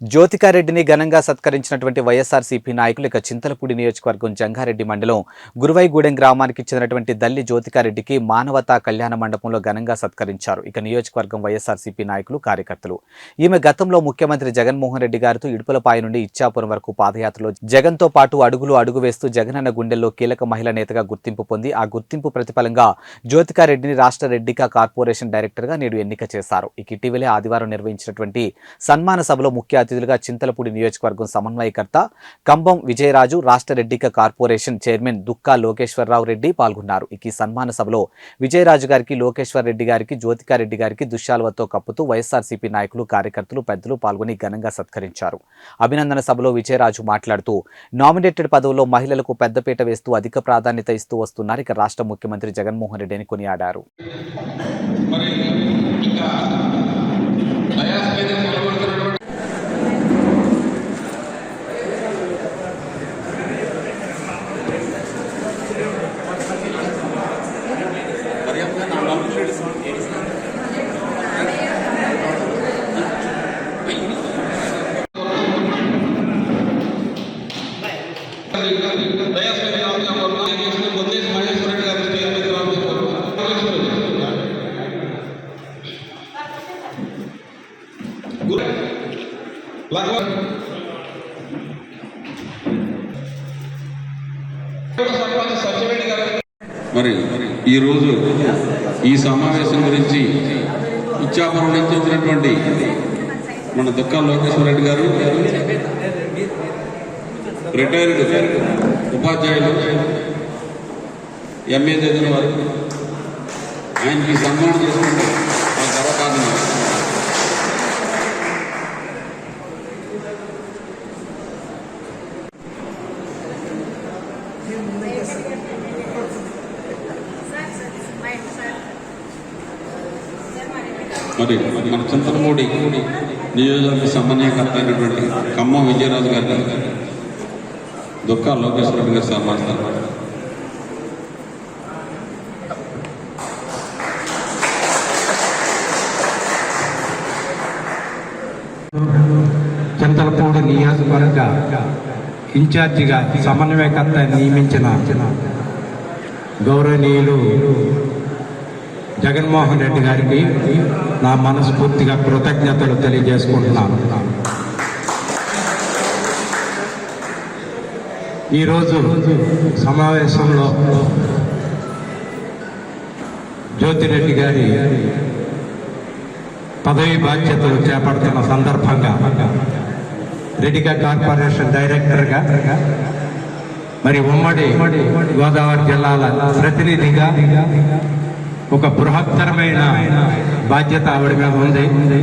జ్యోతికారెడ్డిని ఘనంగా సత్కరించినటువంటి వైఎస్ఆర్సీపీ నాయకులు ఇక చింతలపూడి నియోజకవర్గం జంగారెడ్డి మండలం గురువైగూడెం గ్రామానికి చెందినటువంటి దల్లి జ్యోతికారెడ్డికి మానవతా కళ్యాణ మండపంలో ఘనంగా సత్కరించారు. ఇక నియోజకవర్గం వైఎస్ఆర్సీపీ నాయకులు కార్యకర్తలు. ఈమె గతంలో ముఖ్యమంత్రి జగన్మోహన్ రెడ్డి గారితో ఇడుపులపాయ నుండి ఇచ్చాపురం వరకు పాదయాత్రలో జగన్తో పాటు అడుగులు అడుగు వేస్తూ జగనన్న గుండెల్లో కీలక మహిళా నేతగా గుర్తింపు పొంది ఆ గుర్తింపు ప్రతిఫలంగా జ్యోతికారెడ్డిని రాష్ట్ర రెడ్డికా కార్పొరేషన్ డైరెక్టర్గా నేడు ఎన్నిక చేశారు. ఇక ఇటీవలే ఆదివారం నిర్వహించినటువంటి సన్మాన సభలో ముఖ్య అతిథులుగా చింతలపూడి నియోజకవర్గం సమన్వయకర్త కంబం విజయరాజు రాష్ట్ర రెడ్డిక కార్పొరేషన్ చైర్మన్ దుక్కా లోకేశ్వరరావు రెడ్డి పాల్గొన్నారు. ఈ సన్మాన సభలో విజయరాజు గారికి లోకేశ్వర్ రెడ్డి గారికి జ్యోతికారెడ్డి గారికి దుశ్శాలువతో కప్పుతూ వైఎస్ఆర్సీపీ నాయకులు కార్యకర్తలు పెద్దలు పాల్గొని ఘనంగా సత్కరించారు. అభినందన సభలో విజయరాజు మాట్లాడుతూ నామినేటెడ్ పదవుల్లో మహిళలకు పెద్దపీట వేస్తూ అధిక ప్రాధాన్యత ఇస్తూ వస్తున్నారు. ఇక రాష్ట్ర ముఖ్యమంత్రి జగన్మోహన్ రెడ్డిని కొనియాడారు మరి ఇంకా డయాస్ మీద నిలబడుతున్నటువంటి డయాస్ మీద రామచంద్ర గారు బొద్దేసి మహేశ్వర రెడ్డి గారు స్టేజ్ మీద రామచంద్ర గురు లగవర్ సర్పంచ్ సత్యరెడ్డి గారు మరి ఈరోజు ఈ సమావేశం గురించి ఇచ్చాపురం నుంచి వచ్చినటువంటి మన దుక్కా లోకేశ్వర రెడ్డి గారు రిటైర్డ్ ఉపాధ్యాయులు ఎంఏ చదివిన వారు. ఆయనకి సన్మానం చేసుకుంటే ఆ గర్వకారణం మరి మన చింతలమూడి నియోజకవర్గ సమన్వయకర్త అయినటువంటి ఖమ్మం విజయరాజు గారి దుఃఖ లోకేశ్వర రెడ్డి గారు సన్మానిస్తారు చింతలపూడి నియోజకవర్గ ఇన్ఛార్జిగా సమన్వయకర్త నియమించిన గౌరవనీయులు జగన్మోహన్ రెడ్డి గారికి నా మనస్ఫూర్తిగా కృతజ్ఞతలు తెలియజేసుకుంటున్నాను. ఈరోజు సమావేశంలో జ్యోతిరెడ్డి గారి పదవి బాధ్యతలు చేపడుతున్న సందర్భంగా రెడ్డిగా కార్పొరేషన్ డైరెక్టర్గా మరి ఉమ్మడి గోదావరి జిల్లాల ప్రతినిధిగా ఒక బృహత్తరమైన బాధ్యత ఆవిడ మీద ఉంది.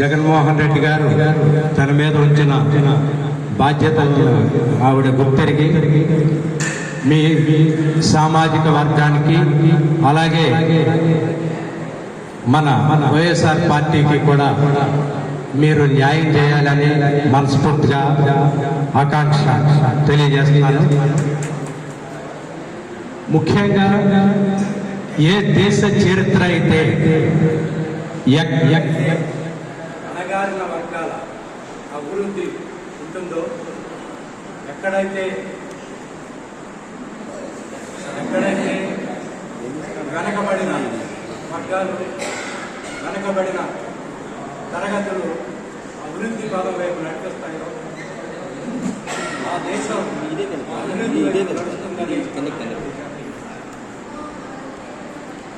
జగన్మోహన్ రెడ్డి గారు తన మీద ఉంచిన బాధ్యత ఆవిడ గుర్తెరిగి మీ సామాజిక వర్గానికి అలాగే మన వైఎస్ఆర్ పార్టీకి కూడా మీరు న్యాయం చేయాలని మనస్ఫూర్తిగా ఆకాంక్ష తెలియజేస్తున్నాను. ముఖ్యంగా ఏ దేశ చరిత్ర అయితే ఎక్- అణగారిన వర్గాల అభివృద్ధి ఎక్కడైతే ఎక్కడైతే వెనకబడిన వర్గాలు వెనకబడిన తరగతులు అభివృద్ధి భాగం వైపు నడిపిస్తాయో ఆ దేశం అభివృద్ధి